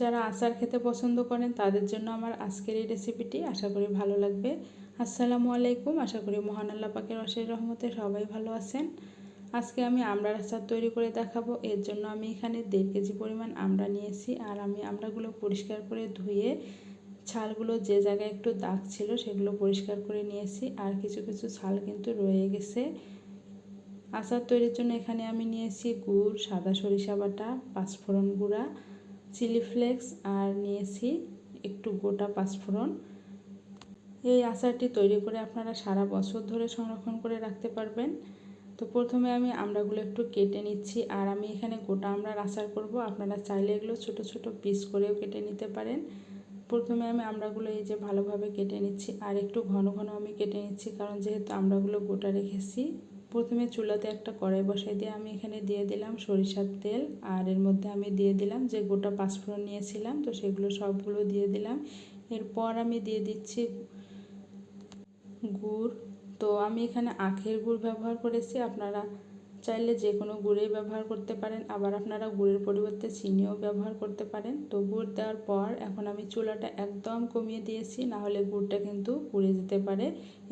যারা আচার খেতে পছন্দ করেন, তাদের জন্য আমার আজকের এই রেসিপিটি আশা করি ভালো লাগবে। আসসালামু আলাইকুম। আশা করি মহান আল্লাহ পাকের অশেষ রহমতে সবাই ভালো আছেন। আজকে আমি আমড়ার আচার তৈরি করে দেখাবো। এর জন্য আমি এখানে দেড় কেজি পরিমাণ আমড়া নিয়েছি। আর আমি আমড়াগুলো পরিষ্কার করে ধুয়ে ছালগুলো যে জায়গায় একটু দাগ ছিল, সেগুলো পরিষ্কার করে নিয়েছি। আর কিছু কিছু ছাল কিন্তু রয়ে গেছে। আচার তৈরির জন্য এখানে আমি নিয়েছি গুড়, সাদা সরিষা বাটা, পাঁচফোড়ন গুঁড়া চিলি ফ্লেক্স আর নিয়েছি একটু গোটা পাঁচফোড়ন। এই আচারটি তৈরি করে আপনারা সারা বছর ধরে সংরক্ষণ করে রাখতে পারবেন। তো প্রথমে আমি আমড়াগুলো একটু কেটে নিচ্ছি আর আমি এখানে গোটা আমড়ার আচার করব। আপনারা চাইলে এগুলো ছোট ছোট পিস করেও কেটে নিতে পারেন। প্রথমে আমি আমড়াগুলো এই যে ভালোভাবে কেটে নিচ্ছি আর একটু ঘন ঘন আমি কেটে নিচ্ছি কারণ যেহেতু আমড়াগুলো গোটা রেখেছি। প্রথমে চুলাতে একটা কড়াই বসাই দিয়ে আমি এখানে দিয়ে দিলাম সরিষার তেল, আর এর মধ্যে আমি দিয়ে দিলাম যে গোটা পাঁচফোড়ন নিয়েছিলাম, তো সেগুলো সবগুলো দিয়ে দিলাম। এরপর আমি দিয়ে দিচ্ছি গুড়। তো আমি এখানে আখের গুড় ব্যবহার করেছি, আপনারা চাইলে যে কোনো গুড়েই ব্যবহার করতে পারেন, আবার আপনারা গুড়ের পরিবর্তে চিনিও ব্যবহার করতে পারেন। তো গুড় দেওয়ার পর এখন আমি চুলাটা একদম কমিয়ে দিয়েছি না হলে গুড়টা কিন্তু পুড়ে যেতে পারে।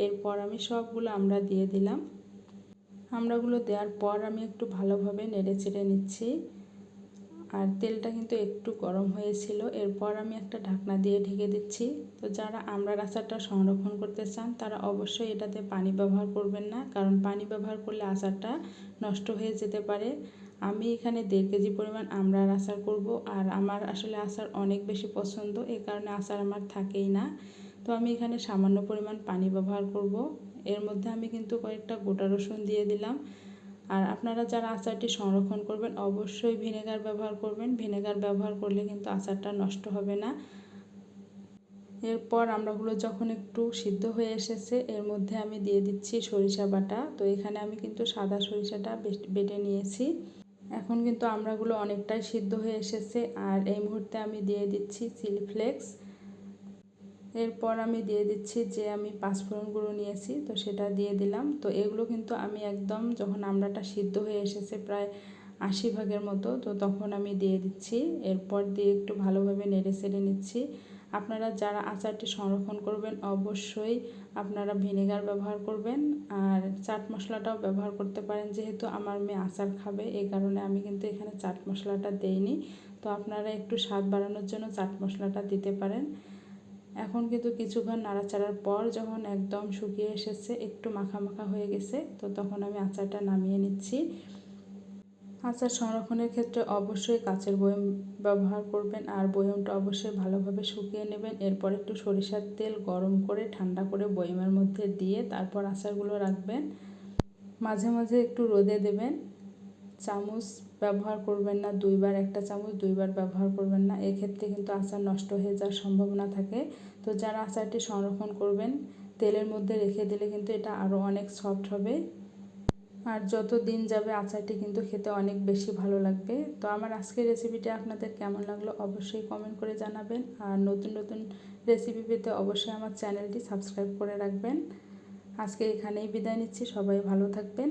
এরপর আমি সবগুলো আমরা দিয়ে দিলাম। আমড়াগুলো দেওয়ার পর আমি একটু ভালোভাবে নেড়ে চেড়ে নিচ্ছি। আর তেলটা কিন্তু একটু গরম হয়েছিল। এরপর আমি একটা ঢাকনা দিয়ে ঢেকে দিচ্ছি। তো যারা আমড়ার আচারটা সংরক্ষণ করতে চান, তারা অবশ্যই এটাতে পানি ব্যবহার করবেন না, কারণ পানি ব্যবহার করলে আচারটা নষ্ট হয়ে যেতে পারে। আমি এখানে দেড় কেজি পরিমাণ আমড়ার আচার করব, আর আমার আসলে আচার অনেক বেশি পছন্দ এই কারণে আচার আমার থাকেই না। তো আমি এখানে সামান্য পরিমাণ পানি ব্যবহার করব। এর মধ্যে আমি কিন্তু কয়েকটা গোটা রসুন দিয়ে দিলাম। আর আপনারা যারা আচারটি সংরক্ষণ করবেন, অবশ্যই ভিনেগার ব্যবহার করবেন। ভিনেগার ব্যবহার করলে কিন্তু আচারটা নষ্ট হবে না। এরপর আমরাগুলো যখন একটু সিদ্ধ হয়ে এসেছে, এর মধ্যে আমি দিয়ে দিচ্ছি সরিষা বাটা। তো এখানে আমি কিন্তু সাদা সরিষাটা বেটে নিয়েছি। এখন কিন্তু আমরাগুলো অনেকটাই সিদ্ধ হয়ে এসেছে। আর এই মুহূর্তে আমি দিয়ে দিচ্ছি চিলি ফ্লেক্স এরপর আমি দিয়ে দিচ্ছি যে আমি পাঁচফোড়ন গুঁড়ো নিয়েছি, তো সেটা দিয়ে দিলাম। তো এগুলো কিন্তু আমি একদম যখন আমড়াটা সিদ্ধ হয়ে এসেছে প্রায় আশি ভাগের মতো, তো তখন আমি দিয়ে দিচ্ছি। এরপর দিয়ে একটু ভালোভাবে নেড়ে সেড়ে নিচ্ছি। আপনারা যারা আচারটি সংরক্ষণ করবেন, অবশ্যই আপনারা ভিনেগার ব্যবহার করবেন আর চাট মশলাটাও ব্যবহার করতে পারেন। যেহেতু আমার মেয়ে আচার খাবে এই কারণে আমি কিন্তু এখানে চাট মশলাটা দেইনি। তো আপনারা একটু স্বাদ বাড়ানোর জন্য চাট মশলাটা দিতে পারেন। এখন কিন্তু কিছুক্ষণ নাড়াচাড়ার পর যখন একদম শুকিয়ে এসেছে, একটু মাখা মাখা হয়ে গেছে, তো তখন আমি আচারটা নামিয়ে নিচ্ছি। আচার সংরক্ষণের ক্ষেত্রে অবশ্যই কাচের বয়ম ব্যবহার করবেন আর বয়মটা অবশ্যই ভালোভাবে শুকিয়ে নেবেন। এরপর একটু সরিষার তেল গরম করে ঠান্ডা করে বয়মের মধ্যে দিয়ে তারপর আচারগুলো রাখবেন। মাঝে মাঝে একটু রোদে দেবেন। চামচ ব্যবহার করবেন না, দুইবার একটা চামচ, দুইবার ব্যবহার করবেন না। এক্ষেত্রে কিন্তু আচার নষ্ট হয়ে যাওয়ার সম্ভাবনা থাকে। তো যারা আচারটি সংরক্ষণ করবেন, তেলের মধ্যে রেখে দিলে কিন্তু এটা আরও অনেক সফট হবে। আর যত দিন যাবে আচারটি কিন্তু খেতে অনেক বেশি ভালো লাগবে। তো আমার আজকের রেসিপিটি আপনাদের কেমন লাগল অবশ্যই কমেন্ট করে জানাবেন। আর নতুন নতুন রেসিপি পেতে অবশ্যই আমার চ্যানেলটি সাবস্ক্রাইব করে রাখবেন। আজকে এখানেই বিদায় নিচ্ছি। সবাই ভালো থাকবেন।